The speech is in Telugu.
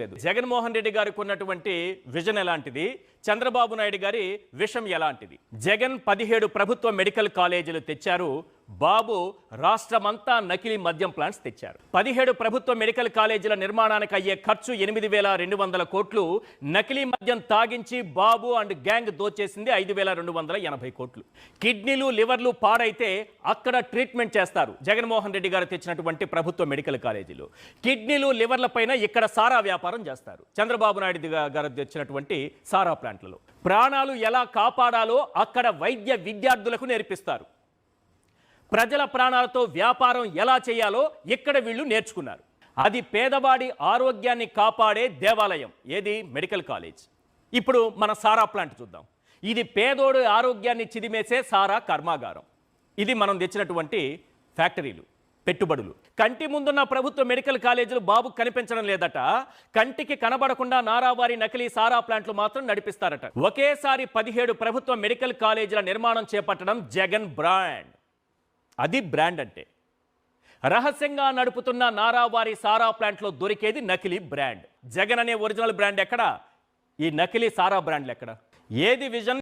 లేదు. జగన్మోహన్ రెడ్డి గారికి ఉన్నటువంటి విజన్ ఎలాంటిది? చంద్రబాబు నాయుడు గారి విషం ఎలాంటిది? జగన్ పదిహేడు ప్రభుత్వ మెడికల్ కాలేజీలు తెచ్చారు. బాబు రాష్ట్రమంతా నకిలీ మద్యం ప్లాంట్స్ తెచ్చారు. పదిహేడు ప్రభుత్వ మెడికల్ కాలేజీల నిర్మాణానికి అయ్యే ఖర్చు ఎనిమిది వేల రెండు వందల కోట్లు. నకిలీ మద్యం తాగించి బాబు అండ్ గ్యాంగ్ దోచేసింది ఐదు వేల రెండు వందల ఎనభై కోట్లు. కిడ్నీలు లివర్లు పాడైతే అక్కడ ట్రీట్మెంట్ చేస్తారు జగన్మోహన్ రెడ్డి గారు తెచ్చినటువంటి ప్రభుత్వ మెడికల్ కాలేజీలు. కిడ్నీలు లివర్ల పైన ఇక్కడ సారా వ్యాపారం చేస్తారు. చంద్రబాబు నాయుడు గారు తెచ్చినటువంటి సారా ప్లాంట్లలో. ప్రాణాలు ఎలా కాపాడాలో అక్కడ వైద్య విద్యార్థులకు నేర్పిస్తారు. ప్రజల ప్రాణాలతో వ్యాపారం ఎలా చేయాలో ఇక్కడ వీళ్ళు నేర్చుకున్నారు. అది పేదవాడి ఆరోగ్యాన్ని కాపాడే దేవాలయం ఏది? Medical college. ఇప్పుడు మన సారా ప్లాంట్ చూద్దాం. ఇది పేదోడు ఆరోగ్యాన్ని చిదిమేసే సారా కర్మాగారం. ఇది మనం తెచ్చినటువంటి ఫ్యాక్టరీలు పెట్టుబడులు. కంటి ముందున్న ప్రభుత్వ మెడికల్ కాలేజీలు బాబు కనిపించడం లేదట. కంటికి కనబడకుండా నారావారి నకిలీ సారా ప్లాంట్లు మాత్రం నడిపిస్తారట. ఒకేసారి పదిహేడు ప్రభుత్వ మెడికల్ కాలేజీల నిర్మాణం చేపట్టడం జగన్ బ్రాండ్. అది బ్రాండ్ అంటే. రహస్యంగా నడుపుతున్న నారావారి సారా ప్లాంట్లో దొరికేది నకిలీ బ్రాండ్. జగన్ అనే ఒరిజినల్ బ్రాండ్ ఎక్కడ? ఈ నకిలీ సారా బ్రాండ్లు ఎక్కడ? ఏది విజన్